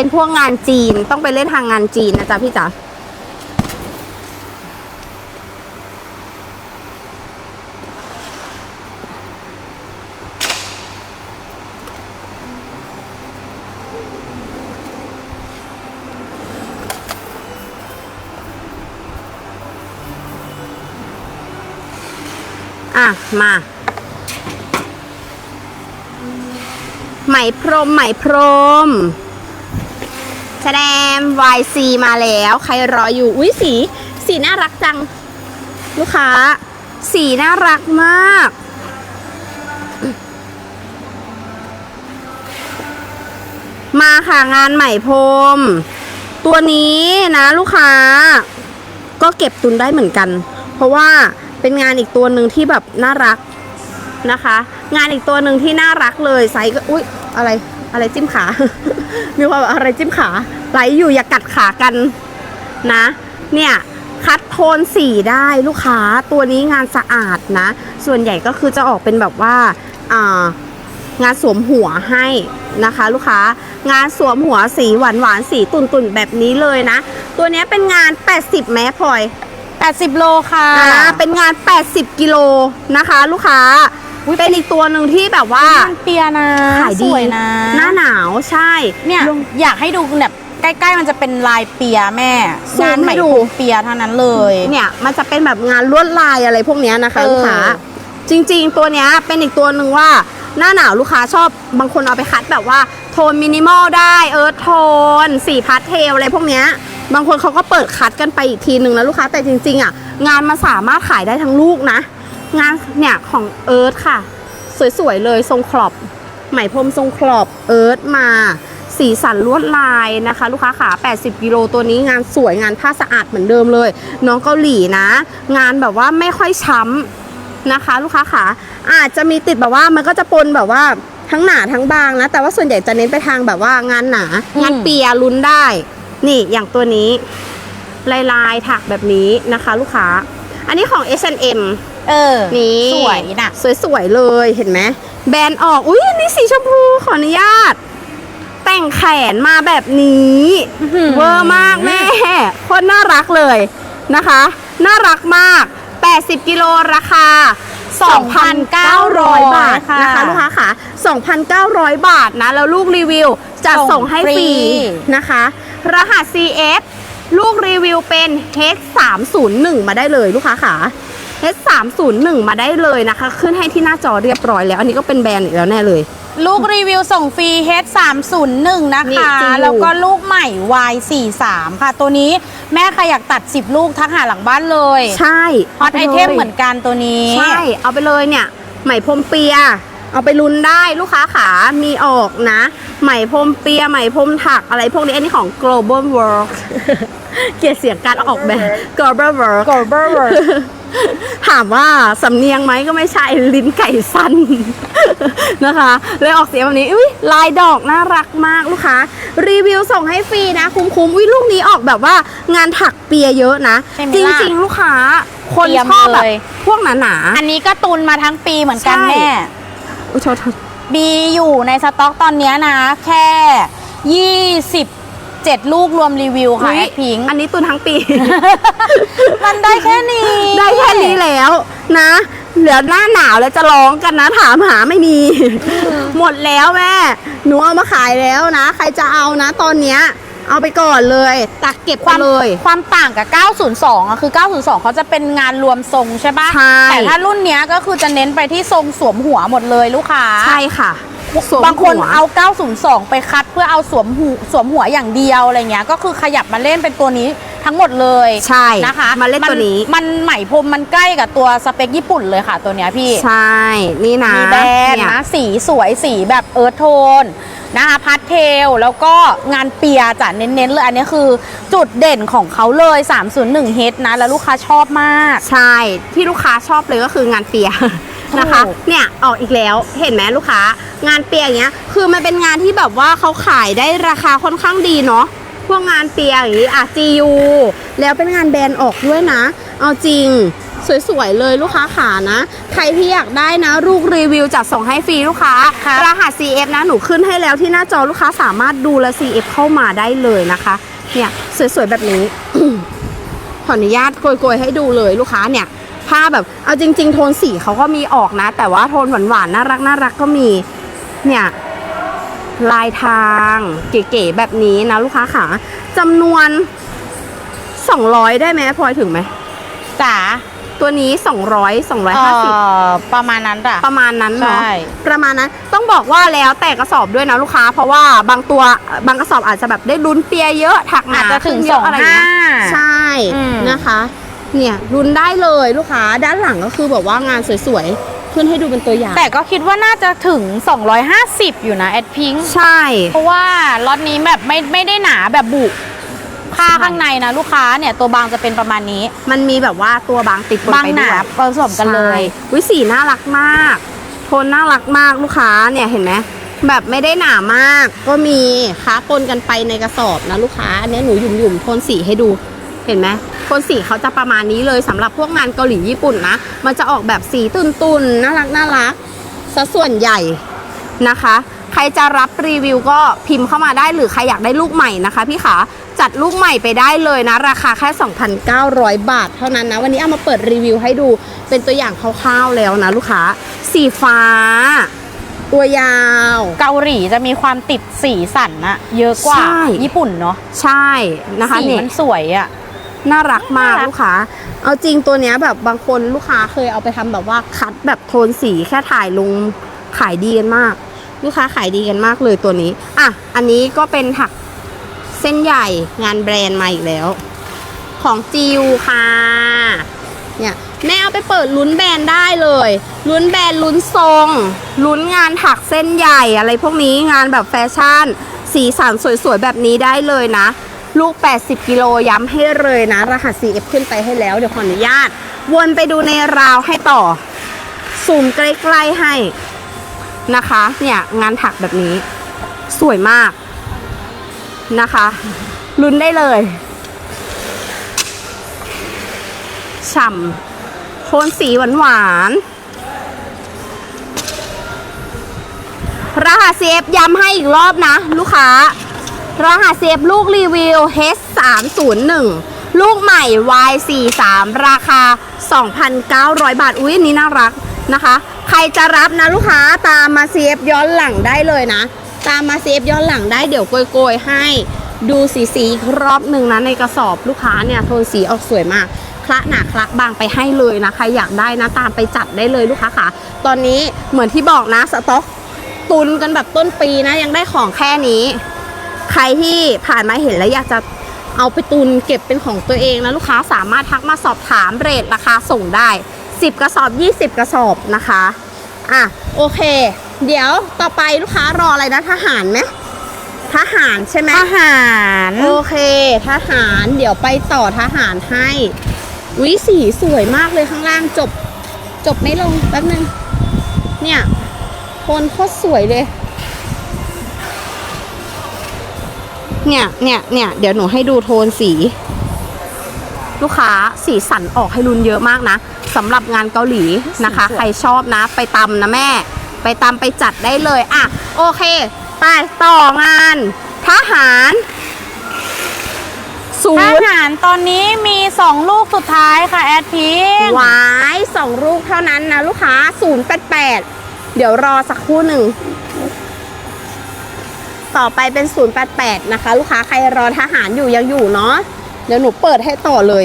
เป็นพวกงานจีนต้องไปเล่นทางงานจีนนะจ๊ะพี่จ๋าอะ มา ไหมพรม ไหมพรม สดง YC มาแล้ว ใครรออยู่อุ้ยสี สีน่ารักจัง ลูกค้า สีน่ารักมาก มาค่ะงานไหม่พรม ตัวนี้นะลูกค้า ก็เก็บตุนได้เหมือนกัน เพราะว่าเป็นงานอีกตัวหนึ่งที่แบบน่ารักนะคะ งานอีกตัวหนึ่งที่น่ารักเลยไซส์ก็อุ๊ยอะไรอะไรจิ้มขา มีความแบบอะไรจิ้มขา ไหลอยู่อย่ากัดขากันนะ เนี่ยคัดโทนสีได้ลูกค้าตัวนี้งานสะอาดนะ ส่วนใหญ่ก็คือจะออกเป็นแบบว่าอ่างานสวมหัวให้นะคะ ลูกค้างานสวมหัวสีหวานหวานๆสีตุ่นตุ่นๆแบบนี้เลยนะ ตัวเนี้ยเป็นงาน 80 แม้พลอย 80 โลค่ะอ่าเป็นงาน 80 กิโลนะคะ ลูกค้าอุ๊ยเป็นอีกตัวหนึ่งที่แบบว่ามันเปียนะขายสดีวยนะ หน้าหนาวใช่เนี่ยลงอยากให้ดูแบบ ใกล้ๆมันจะเป็นลายเปียแม่ซูมงานไหมให้ดู พรมเปียเท่านั้นเลย เนี่ยมันจะเป็นแบบงานลวดลายอะไรพวกเนี้ยนะคะเออ ลูกค้าจริงๆ ตัวเนี้ยเป็นอีกตัวหนึ่งว่าหน้าหนาวลูกค้าชอบบางคนเอาไปคัดแบบว่าโทนมินิมอลได้เอิร์ธโทนสีพาสเทลอะไรพวกเนี้ยบางคนเขาก็เปิดคัดกันไปอีกทีหนึ่งนะลูกค้าแต่จริงๆอะงานมันสามารถขายได้ทั้งลูกนะ งานเนี่ยของเอิร์ธค่ะ สวยๆเลยทรงครอบไหมพรมทรงครอบเอิร์ธมา สีสันลวดลายนะคะ ลูกค้าขา 80 กิโลตัวนี้งานสวยงานผ้าสะอาดเหมือนเดิมเลย น้องเกาหลีนะ งานแบบว่าไม่ค่อยช้ำนะคะ ลูกค้าขาอาจจะมีติดแบบว่ามันก็จะปนแบบว่าทั้งหนาทั้งบางนะ แต่ว่าส่วนใหญ่จะเน้นไปทางแบบว่างานหนา งานเปียลุ้นได้ นี่อย่างตัวนี้ลายลายๆถักแบบนี้นะคะ ลูกค้า อันนี้ของ H&M เออ นี่ สวยนะ สวยๆเลยเห็นไหม แบรนด์ออก อุ้ยอันนี้สีชมพูขออนุญาต แต่งแขนมาแบบนี้เวอร์มากแม่โคตรน่ารักเลยนะคะ น่ารักมาก 80 กิโลราคา 2,900 บาทนะคะลูกค้าค่ะ2,900 บาทนะ แล้วลูกรีวิวจะส่งให้ฟรีนะคะ รหัส CF ลูกรีวิวเป็น H301 มาได้เลยลูกค้าค่ะ H301 มาได้เลยนะคะ ขึ้นให้ที่หน้าจอเรียบร้อยแล้ว อันนี้ก็เป็นแบรนด์อีกแล้วแน่เลย ลูกรีวิวส่งฟรี H301 นะนี่คะจริงอยู่ แล้วก็ลูกใหม่ Y43 ค่ะ ตัวนี้แม่ใครอยากตัด 10 ลูกทักหาหลังบ้านเลยใช่ฮอตไอเทมเหมือนกันตัวนี้ ใช่เอาไปเลยเนี่ยไหมพรมเปีย เอาไปลุ้นได้ลูกค้าขามีออกนะ ไหมพรมเปียไหมพรมถักอะไรพวกนี้อันนี้ของ global work เกลียดเสียงการออกแบบ global work g o b e r ถามว่าสำเนียงไหมก็ไม่ใช่ลิ้นไก่สั้นนะคะ เลยออกเสียงแบบนี้อุ้ยลายดอกน่ารักมากลูกค้า รีวิวส่งให้ฟรีนะ คุ้มๆอุ้ยลูกนี้ออกแบบว่างานถักเปียเยอะนะ ใช่ไหมจล่ะ ริง ๆ ลูกค้า คนเตรียมชอบแบบเลย พวกหนาๆอันนี้ก็ตุนมาทั้งปีเหมือนกันใช่แม่อุ้ยโทษโทษบีอยู่ในสต็อกตอนเนี้ยนะ แค่ 27ลูกรวมรีวิวค่ะอุ๊ยแอดพิงค์อันนี้ตุนทั้งปี มันได้แค่นี้ ได้แค่นี้แล้วนะ เหลือหน้าหนาวแล้วจะร้องกันนะ ถามหาไม่มี หมดแล้วแม่ หนูเอามาขายแล้วนะ ใครจะเอานะ ตอนเนี้ยเอาไปก่อนเลย ตักเก็บคไปวามเลยความต่างกับ 902อะคือ 902 เขาจะเป็นงานรวมทรงใช่ปะใช่แต่ถ้ารุ่นเนี้ยก็คือจะเน้นไปที่ทรงสวมหัวหมดเลยลูกค้า ใช่ค่ะ สวมบางคนหัว เอา 902 ไปคัดเพื่อเอาสวมหูสวมหัวอย่างเดียวอะไรเงี้ย ก็คือขยับมาเล่นเป็นตัวนี้ทั้งหมดเลยใช่นะคะมาเล่นตัวนี้ มันมันไหมพรมมันใกล้กับตัวสเปคญี่ปุ่นเลยค่ะตัวเนี้ยพี่ ใช่ นี่นะมีแบรนด์เนี่ยนะสีสวยสีแบบเอิร์ธโทนนะคะพาสเทล แล้วก็งานเปียจะเน้นๆเลย อันนี้คือจุดเด่นของเขาเลย 301เฮดนะ แล้วลูกค้าชอบมาก ใช่ที่ลูกค้าชอบเลยก็คืองานเปีย นะคะถูกเนี่ยออกอีกแล้วเห็นไหมลูกค้า งานเปียอย่างเงี้ย คือมันเป็นงานที่แบบว่าเขาขายได้ราคาค่อนข้างดีเนาะพวกงานเปียอย่างงี้อะ GU แล้วเป็นงานแบรนด์ออกด้วยนะ เอาจริงสวยๆเลยลูกค้าขานะ ใครที่อยากได้นะ ลูกรีวิวจัดส่งให้ฟรีลูกค้าครับรหัส CF นะ หนูขึ้นให้แล้วที่หน้าจอลูกค้าสามารถดูและ CF เข้ามาได้เลยนะคะ เนี่ย สวยๆแบบนี้ ขออนุญาตโกยๆให้ดูเลยลูกค้าเนี่ย ผ้าแบบ เอาจริง ๆ โทนสีเขาก็มีออกนะ แต่ว่าโทนหวานๆน่ารักน่ารักก็มี เนี่ยลายทางเก๋ๆแบบนี้นะลูกค้าขาจำนวน 200 ได้ไหมพลอยถึงไหมจ๋าตัวนี้ 200เอ่250อประมาณนั้นจ้ะประมาณนั้นเนาะใช่ประมาณนั้นต้องบอกว่าแล้วแต่กระสอบด้วยนะลูกค้า เพราะว่าบางตัวบางกระสอบอาจจะแบบได้ลุ้นเปียเยอะถักหนาอาจจะถึงขึ้นเยสออะงอะไรห้าเงี้ยใช่อืมนะคะ เนี่ยลุ้นได้เลยลูกค้าด้านหลังก็คือแบบว่างานสวยๆ ขึ้นให้ดูเป็นตัวอย่าง แต่ก็คิดว่าน่าจะถึง 250 อยู่นะแอดพิงใช่ เพราะว่าล็อตนี้แบบไม่ไม่ได้หนาแบบบุผ้าใช่ข้างในนะลูกค้าเนี่ยตัวบางจะเป็นประมาณนี้ มันมีแบบว่าตัวบางติดบนบางไปหด้นาวยผสมกันเลยใช่วิสีน่ารักมากโทนน่ารักมากลูกค้าเนี่ยเห็นไหมแบบไม่ได้หนามากก็มีค้าปนกันไปในกระสอบนะลูกค้าอันนี้หนูหยุ่มหยุ่มๆโทนสีให้ดู เห็นไหมโทนสีเขาจะประมาณนี้เลยสำหรับพวกงานเกาหลีญี่ปุ่นนะ มันจะออกแบบสีตุนๆน่ารักน่ารักซะส่วนใหญ่นะคะ ใครจะรับรีวิวก็พิมพ์เข้ามาได้หรือใครอยากได้ลูกใหม่นะคะพี่ขาจัดลูกใหม่ไปได้เลยนะ ราคาแค่ 2,900 บาท เท่านั้นนะ วันนี้เอามาเปิดรีวิวให้ดูเป็นตัวอย่างคร่าวๆแล้วนะลูกค้า สีฟ้า ตัวยาว เกาหลีจะมีความติดสีสันอะเยอะกว่าใช่ญี่ปุ่นเนาะใช่นะคะสีเนี่ยมันสวยอะ น่ารักมากน่ารักลูกค้า เอาจริงตัวเนี้ยแบบบางคนลูกค้าเคยเอาไปทำแบบว่าคัดแบบโทนสีแค่ถ่ายลงขายดีกันมาก ลูกค้าขายดีกันมากเลยตัวนี้ อะ อันนี้ก็เป็นถักเส้นใหญ่งานแบรนด์มาอีกแล้ว ของจิวค่ะ เนี่ยแม่เอาไปเปิดลุ้นแบรนด์ได้เลยลุ้นแบรนด์ลุ้นทรงลุ้นงานถักเส้นใหญ่อะไรพวกนี้งานแบบแฟชั่น สีสันสวยๆแบบนี้ได้เลยนะ ลูก 80 กิโลย้ำให้เลยนะ รหัส CF ขึ้นไปให้แล้ว เดี๋ยวขออนุญาต วนไปดูในราวให้ต่อซูมใกล้ๆให้นะคะ เนี่ยงานถักแบบนี้ สวยมากนะคะลุ้นได้เลยฉ่ำโทนสีหวานหวานรหัสเซฟย้ำให้อีกรอบนะ ลูกค้า รหัสเซฟลูกรีวิว H301 ลูกใหม่ Y43 ราคา 2,900 บาท อุ๊ยนี้น่ารักนะคะ ใครจะรับนะลูกค้าตามมาเซฟย้อนหลังได้เลยนะ ตามมาเซฟย้อนหลังได้เดี๋ยวโกยๆให้ดูสีสีๆอีกรอบหนึ่งนะในกระสอบลูกค้าเนี่ยโทนสีออกสวยมากคละหนาคละบางไปให้เลยนะใครอยากได้นะตามไปจัดได้เลยลูกค้าค่ะ ตอนนี้เหมือนที่บอกนะสต็อกตุนกันแบบต้นปีนะยังได้ของแค่นี้ ใครที่ผ่านมาเห็นแล้วอยากจะเอาไปตุนเก็บเป็นของตัวเองนะลูกค้าสามารถทักมาสอบถามเรทราคาส่งได้ 10 กระสอบ 20 กระสอบนะคะอะโอเค เดี๋ยวต่อไปลูกค้ารออะไรนะทหารไหมทหารใช่ไหมอาหารโอเคทหารเดี๋ยวไปต่อทหารให้วิสีสวยมากเลยข้างล่างจบ จบไม่ลงแป๊บนึงเนี่ยโทนโคตรสวยเลย เนี่ยเนี่ยเนี่ยเดี๋ยวหนูให้ดูโทนสี ลูกค้าสีสันออกให้รุนเยอะมากนะสำหรับงานเกาหลีนะคะ ใครชอบนะ ไปตำนะแม่ ไปตำไปจัดได้เลยอะโอเค ไปต่องานทหารศูอานย์หารตอนนี้มี 2 ลูกสุดท้ายค่ะ แอดพิงหวายสองลูกเท่านั้นนะลูกค้า 088 เดี๋ยวรอสักครู่หนึ่ง ต่อไปเป็น 088 นะคะ ลูกค้าใครรอทหารอยู่ยังอยู่เนาะเดี๋ยวหนูเปิดให้ต่อเลย